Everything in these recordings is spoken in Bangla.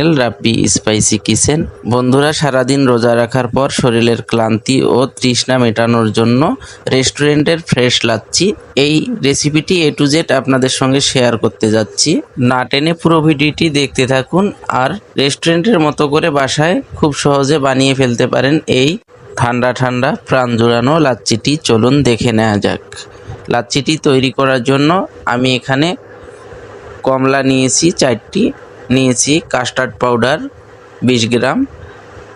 এল রাব্বি স্পাইসি কিচেন। বন্ধুরা, সারাদিন রোজা রাখার পর শরীরের ক্লান্তি ও তৃষ্ণা মেটানোর জন্য রেস্টুরেন্টের ফ্রেশ লাচ্ছি। এই রেসিপিটি এ টু জেড আপনাদের সঙ্গে শেয়ার করতে যাচ্ছি। না টেনে পুরো ভিডিওটি দেখতে থাকুন আর রেস্টুরেন্টের মতো করে বাসায় খুব সহজে বানিয়ে ফেলতে পারেন এই ঠান্ডা ঠান্ডা প্রাণ জোড়ানো লাচ্ছিটি। চলুন দেখে নেওয়া যাক। লাচ্ছিটি তৈরি করার জন্য আমি এখানে কমলা নিয়েছি চারটি। নিয়েছি কাস্টার্ড পাউডার বিশ গ্রাম।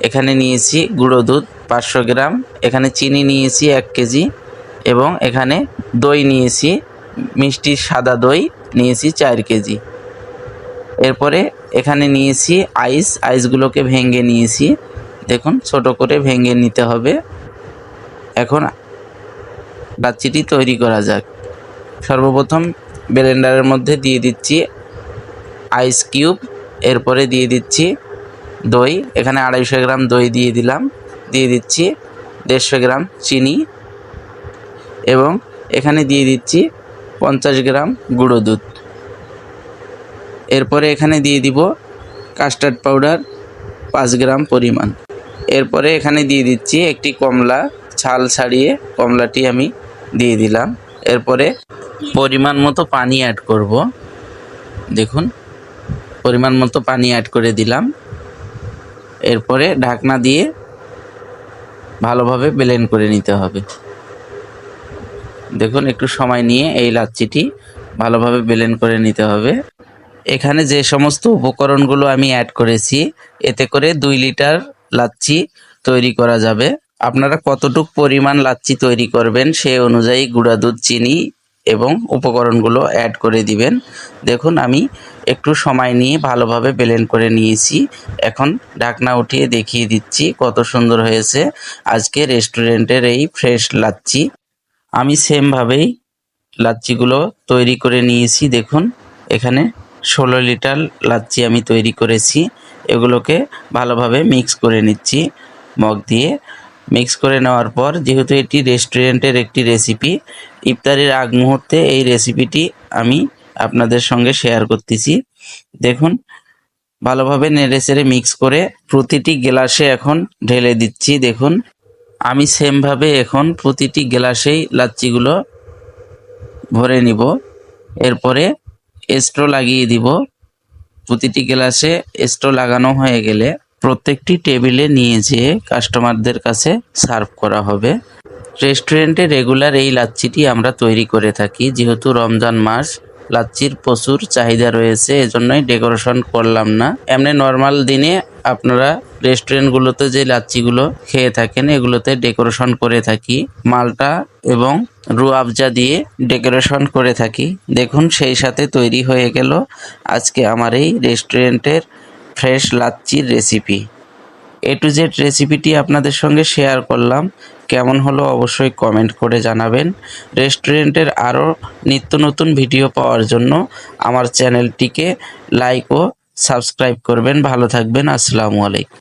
এখানে নিয়েছি গুঁড়ো দুধ পাঁচশো গ্রাম। এখানে চিনি নিয়েছি এক কেজি এবং এখানে দই নিয়েছি, মিষ্টি সাদা দই নিয়েছি চার কেজি। এরপরে এখানে নিয়েছি আইস আইসগুলোকে ভেঙে নিয়েছি। দেখুন, ছোট করে ভেঙে নিতে হবে। এখন লাচ্ছিটি তৈরি করা যাক। সর্বপ্রথম ব্লেন্ডারের মধ্যে দিয়ে দিচ্ছি আইস কিউব এরপরে দিয়ে দিচ্ছি দই, এখানে আড়াইশো গ্রাম দই দিয়ে দিলাম, দিয়ে দিচ্ছি দেড়শো গ্রাম চিনি এবং এখানে দিয়ে দিচ্ছি পঞ্চাশ গ্রাম গুঁড়ো দুধ। এরপরে এখানে দিয়ে দিব কাস্টার্ড পাউডার পাঁচ গ্রাম পরিমাণ। এরপরে এখানে দিয়ে দিচ্ছি একটি কমলা ছাল ছাড়িয়ে কমলাটি আমি দিয়ে দিলাম। এরপরে পরিমাণ মতো পানি অ্যাড করব। দেখুন। পরিমাণ মতো পানি অ্যাড করে দিলাম। এরপরে ঢাকনা দিয়ে ভালোভাবে ব্লেন্ড করে নিতে হবে। দেখুন, একটু সময় নিয়ে এই লাচ্ছিটি ভালোভাবে ব্লেন্ড করে নিতে হবে। এখানে যে সমস্ত উপকরণগুলো আমি অ্যাড করেছি, এতে করে দুই লিটার লাচ্ছি তৈরি করা যাবে। আপনারা কতটুক পরিমাণ লাচ্ছি তৈরি করবেন সেই অনুযায়ী গুঁড়া দুধ, চিনি এবং উপকরণগুলো অ্যাড করে দিবেন। দেখুন, আমি একটু সময় নিয়ে ভালোভাবে ব্লেন্ড করে নিয়েছি। এখন ঢাকনা উঠিয়ে দেখিয়ে দিচ্ছি কত সুন্দর হয়েছে। আজকে রেস্টুরেন্টের এই ফ্রেশ লাচ্ছি। আমি সেমভাবেই লাচ্ছিগুলো তৈরি করে নিয়েছি। দেখুন, এখানে ষোলো লিটার লাচ্ছি আমি তৈরি করেছি। এগুলোকে ভালোভাবে মিক্স করে নিচ্ছি। মগ দিয়ে মিক্স করে নেওয়ার পর, যেহেতু এটি রেস্টুরেন্টের একটি রেসিপি ইফতারির আগ মুহূর্তে এই রেসিপিটি আমি আপনাদের সঙ্গে শেয়ার করতেছি। দেখুন, ভালোভাবে নেড়ে চেড়ে মিক্স করে প্রতিটি গ্লাসে এখন ঢেলে দিচ্ছি। দেখুন, আমি সেমভাবে এখন প্রতিটি গ্লাসেই লাচ্ছিগুলো ভরে নিব। এরপরে স্ট্রো লাগিয়ে দিব। প্রতিটি গ্লাসে স্ট্রো লাগানো হয়ে গেলে প্রত্যেকটি টেবিলে নিয়ে যেয়ে কাস্টমারদের কাছে সার্ভ করা হবে। রেস্টুরেন্টে রেগুলার এই লাচ্ছিটি আমরা তৈরি করে থাকি। যেহেতু রমজান মাস, লাচ্ছির প্রচুর চাহিদা রয়েছে, এজন্যই ডেকোরেশন করলাম না। এমনি নর্মাল দিনে আপনারা রেস্টুরেন্টগুলোতে যে লাচ্ছিগুলো খেয়ে থাকেন, এগুলোতে ডেকোরেশন করে থাকি। মালটা এবং রুয়াবজা দিয়ে ডেকোরেশন করে থাকি। দেখুন, সেই সাথে তৈরি হয়ে গেল। আজকে আমার এই রেস্টুরেন্টের ফ্রেশ লাচ্ছির রেসিপি এ টু জেড রেসিপিটি আপনাদের সঙ্গে শেয়ার করলাম। কেমন হলো অবশ্যই কমেন্ট করে জানাবেন। রেস্টুরেন্টের আরও নিত্য নতুন ভিডিও পাওয়ার জন্য আমার চ্যানেলটিকে লাইক ও সাবস্ক্রাইব করবেন। ভালো থাকবেন। আসসালামু আলাইকুম।